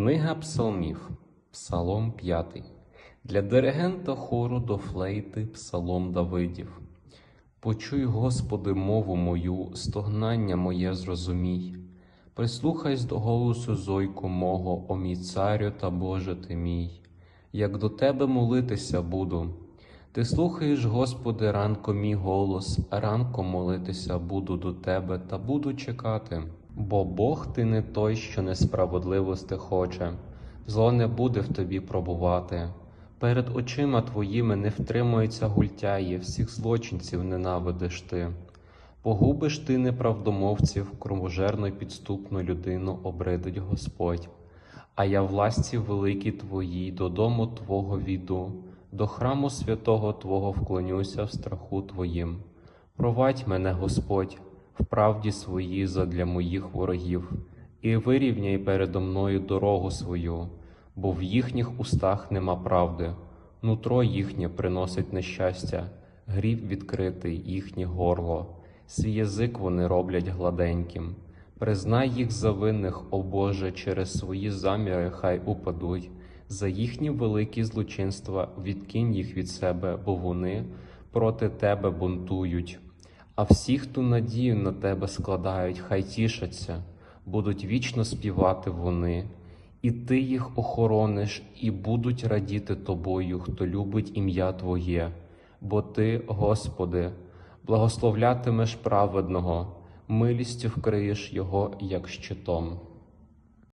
Книга Псалмів, Псалом 5. Для диригента хору до флейти Псалом Давидів. Почуй, Господи, мову мою, стогнання моє зрозумій. Прислухайся до голосу зойку мого, о мій царю та Боже ти мій. Як до Тебе молитися буду. Ти слухаєш, Господи, ранко мій голос, ранком молитися буду до Тебе та буду чекати. Бо Бог ти не той, що несправедливости хоче, зло не буде в тобі пробувати. Перед очима твоїми не втримуються гультяї, всіх злочинців ненавидиш ти. Погубиш ти неправдомовців, кровожерну й підступну людину обридить Господь. А я власті великій твоїй, додому Твого віду, до храму святого Твого вклонюся в страху Твоїм. Провадь мене, Господь, в правді своїй задля моїх ворогів, і вирівняй передо мною дорогу свою, бо в їхніх устах нема правди, нутро їхнє приносить нещастя, гріб відкритий їхнє горло, свій язик вони роблять гладеньким. Признай їх за винних, о Боже, через свої заміри хай упадуть, за їхні великі злочинства відкинь їх від себе, бо вони проти тебе бунтують. А всі, хто надію на тебе складають, хай тішаться, будуть вічно співати вони, і ти їх охорониш, і будуть радіти тобою, хто любить ім'я Твоє, бо Ти, Господи, благословлятимеш праведного, милістю вкриєш його, як щитом.